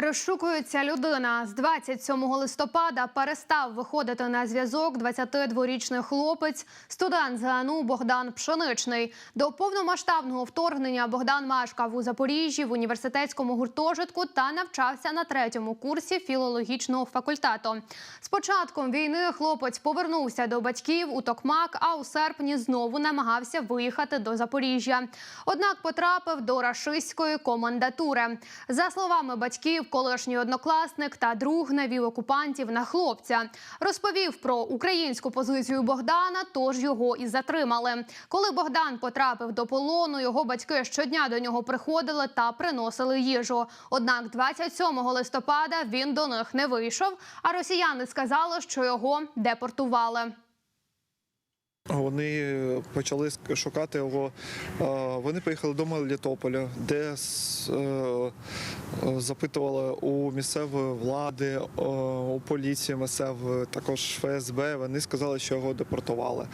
Розшукується людина з 27 листопада. Перестав виходити на зв'язок 22-річний хлопець, студент ЗНУ Богдан Пшеничний. До повномасштабного вторгнення Богдан мешкав у Запоріжжі в університетському гуртожитку та навчався на третьому курсі філологічного факультету. З початком війни хлопець повернувся до батьків у Токмак, а у серпні знову намагався виїхати до Запоріжжя. Однак потрапив до рашистської командатури. За словами батьків, колишній однокласник та друг навів окупантів на хлопця. Розповів про українську позицію Богдана, тож його і затримали. Коли Богдан потрапив до полону, його батьки щодня до нього приходили та приносили їжу. Однак 27 листопада він до них не вийшов, а росіяни сказали, що його депортували. Вони почали шукати його. Е, Вони поїхали до Мелітополя, де е, е, запитували у місцевої влади, е, у поліції місцевої, також ФСБ. Вони сказали, що його депортували.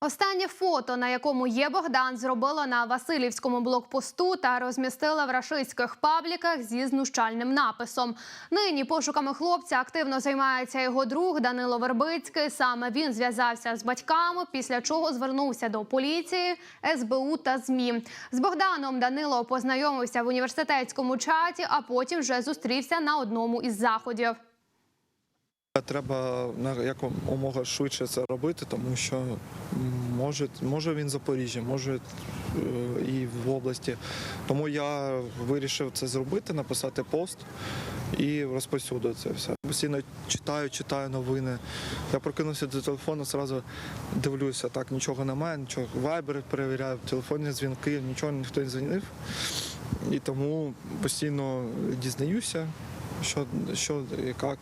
Останнє фото, на якому є Богдан, зробила на Васильівському блокпосту та розмістила в рашистських пабліках зі знущальним написом. Нині пошуками хлопця активно займається його друг Данило Вербицький. Саме він зв'язався з батьками, після чого звернувся до поліції, СБУ та ЗМІ. З Богданом Данило познайомився в університетському чаті, а потім вже зустрівся на одному із заходів. Треба на якомога швидше це робити, тому що може, може він в Запоріжжі, може е, і в області. Тому я вирішив це зробити, написати пост і розповсюдити це все. Постійно читаю, читаю новини. Я прокинувся до телефону, одразу дивлюся, так нічого немає, нічого. Вайбер перевіряю, телефонні дзвінки, нічого ніхто не дзвонив. І тому постійно дізнаюся, що, що як.